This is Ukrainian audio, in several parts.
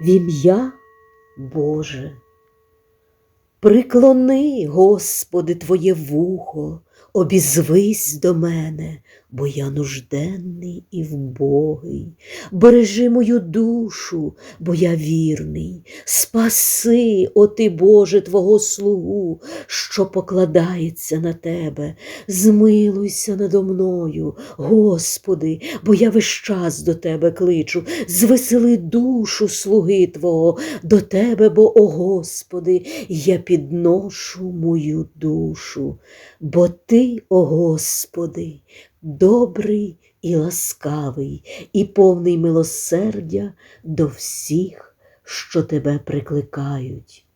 в ім'я Боже. Приклони, Господи, Твоє вухо, обізвись до мене, бо я нужденний і вбогий. Бережи мою душу, бо я вірний. Спаси, о ти, Боже, Твого слугу, що покладається на Тебе. Змилуйся надо мною, Господи, бо я весь час до Тебе кличу. Звесели душу слуги Твого до Тебе, бо, о Господи, я підношу мою душу, бо Ти, о Господи, добрий і ласкавий, і повний милосердя до всіх, що Тебе прикликають.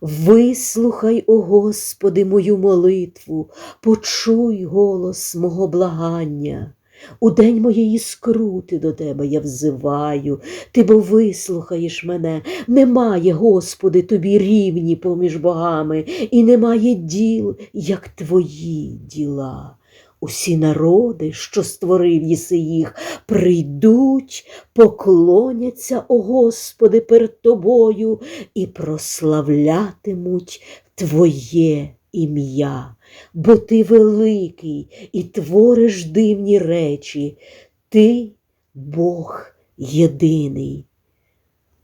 Вислухай, о Господи, мою молитву, почуй голос мого благання. У день моєї скрути до тебе я взиваю, ти бо вислухаєш мене. Немає, Господи, тобі рівні поміж богами, і немає діл, як твої діла. Усі народи, що створив єси їх, прийдуть, поклоняться, о Господи, перед Тобою і прославлятимуть Твоє ім'я, бо Ти великий і твориш дивні речі, Ти Бог єдиний.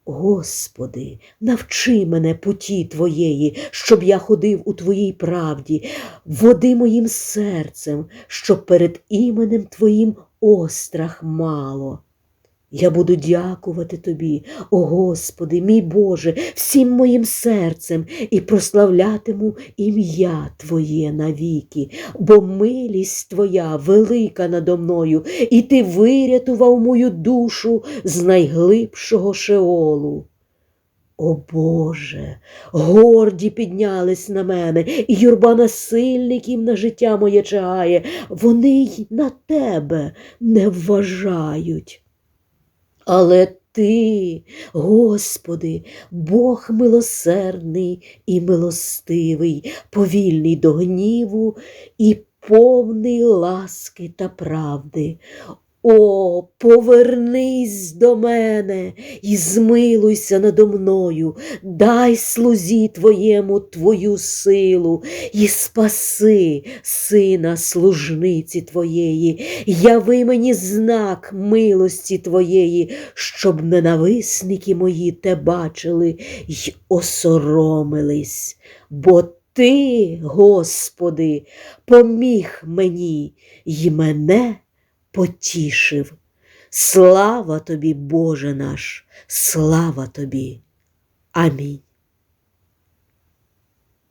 Господи, навчи мене путі Твоєї, щоб я ходив у Твоїй правді, води моїм серцем, щоб перед іменем Твоїм острах мало. Я буду дякувати Тобі, о Господи, мій Боже, всім моїм серцем і прославлятиму ім'я Твоє навіки, бо милість Твоя велика надо мною, і Ти вирятував мою душу з найглибшого шеолу. О Боже, горді піднялись на мене, і юрба насильників на життя моє чагає, вони й на тебе не вважають. Але ти, Господи, Бог милосердний і милостивий, повільний до гніву і повний ласки та правди. О, повернись до мене і змилуйся надо мною, дай слузі твоєму твою силу і спаси сина служниці твоєї, яви мені знак милості твоєї, щоб ненависники мої те бачили й осоромились, бо ти, Господи, поміг мені й мене потішив. Слава тобі, Боже наш, слава тобі. Амінь.